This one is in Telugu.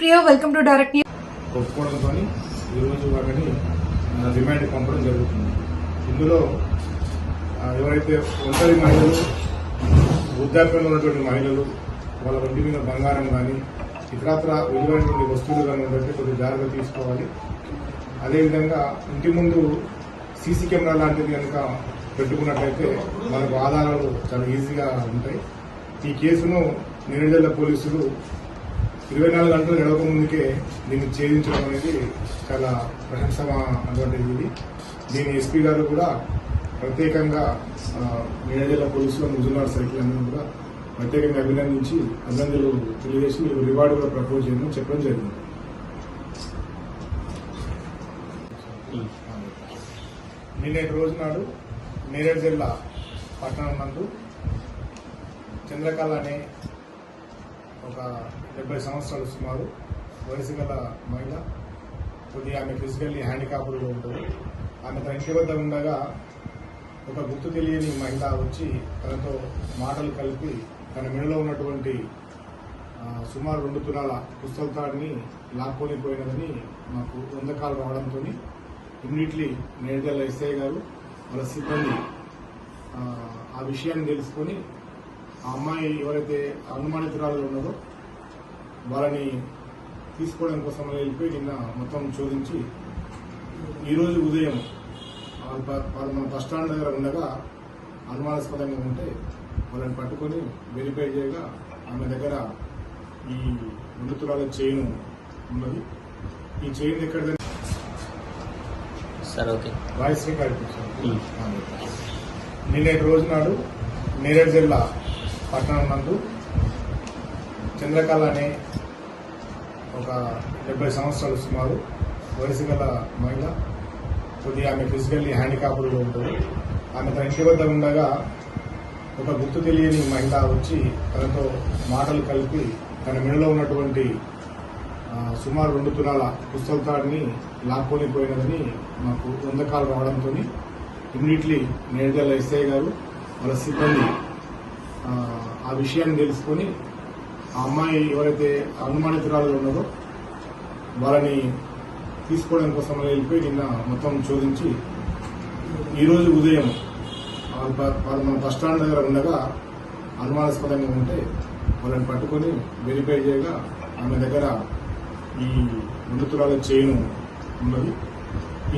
వెల్కమ్ టు డైరెక్ట్ న్యూస్ ఒప్పుకోవడంతో ఈరోజు వాళ్ళని రిమాండ్ పంపడం జరుగుతుంది. ఇందులో ఎవరైతే ఒంటరి మహిళలు వృద్ధాప్యంలో ఉన్నటువంటి మహిళలు వాళ్ళ ఒంటి మీద బంగారం కానీ ఇతరత్ర విలువైనటువంటి వస్తువులు కానీ ఉంటే కొద్దిగా జాగ్రత్త తీసుకోవాలి. అదేవిధంగా ఇంటి ముందు సీసీ కెమెరా లాంటిది కనుక పెట్టుకున్నట్లయితే మనకు ఆధారాలు చాలా ఈజీగా ఉంటాయి. ఈ కేసును నిరుజల్ల పోలీసులు ఇరవై నాలుగు గంటలు గడవక ముందుకే దీన్ని ఛేదించడం అనేది చాలా ప్రశంసమైనటువంటిది ఇది. దీని ఎస్పీ గారు కూడా ప్రత్యేకంగా ఆ, పోలీసులో పోలీసులు సైకిల్ అందరూ కూడా. ప్రత్యేకంగా అభినందించి అభినందనలు తెలియజేసి మీకు రివార్డు కూడా ప్రపోజ్ చేయడం చెప్పడం జరిగింది. నిన్నటి రోజు నాడు నేరేడు జిల్లా పట్టణం నందు చంద్రకళ అనే ఒక డెబ్బై సంవత్సరాలు సుమారు వయసు గల మహిళ కొద్దిగా ఆమె ఫిజికల్లీ హ్యాండిక్యాప్డ్గా ఉంటుంది. ఆమె తన ఇంటి వద్ద ఉండగా ఒక గుర్తు తెలియని మహిళ వచ్చి తనతో మాటలు కలిపి తన మెడలో ఉన్నటువంటి సుమారు రెండు తులాల పుస్తల తాడిని లాక్కొని పోయినదని మాకు వందకాలు రావడంతో ఇమ్మీడియట్లీ నేడుదల ఎస్ఐ గారు వాళ్ళ సిబ్బంది ఆ, ఆ విషయాన్ని తెలుసుకొని ఆ అమ్మాయి ఎవరైతే అనుమానితురాలు ఉన్నదో వాళ్ళని తీసుకోవడం కోసం వెళ్ళిపోయి నిన్న మొత్తం శోధించి ఈరోజు ఉదయం వాళ్ళ మన బస్ స్టాండ్ దగ్గర ఉండగా అనుమానాస్పదంగా ఉంటే వాళ్ళని పట్టుకొని వెరిఫై చేయగా ఆమె దగ్గర ఈ మృతురాల చైన్ ఉన్నది. ఈ చైన్ ఎక్కడ సార్ ఓకే. వాయిస్ రికార్డ్ నిన్నటి రోజు నాడు నేరేడు జిల్లా పట్టణం నందు చంద్రకళ అనే ఒక డెబ్బై సంవత్సరాలు సుమారు వయసు గల మహిళ కొద్దిగా ఆమె ఫిజికల్లీ హ్యాండిక్యాప్డ్గా ఉంటుంది. ఆమె తన ఇంటి వద్ద ఉండగా ఒక గుర్తు తెలియని మహిళ వచ్చి తనతో మాటలు కలిపి తన మెడలో ఉన్నటువంటి సుమారు రెండు తులాల పుస్తల తాడిని లాక్కొని పోయినదని మాకు వందకాలు రావడంతో ఇమ్మీడియట్లీ నేడుదల ఎస్ఐ గారు వాళ్ళ సిబ్బంది ఆ, విషయాన్ని తెలుసుకొని ఆ అమ్మాయి ఎవరైతే అనుమానితురాలు ఉన్నదో వాళ్ళని తీసుకోవడం కోసం వెళ్ళిపోయి నిన్న మొత్తం శోధించి ఈరోజు ఉదయం వాళ్ళ మన బస్ స్టాండ్ దగ్గర ఉండగా అనుమానాస్పదంగా ఉంటే వాళ్ళని పట్టుకొని వెరిఫై చేయగా ఆమె దగ్గర ఈ మృతురాల చేయను ఉన్నది.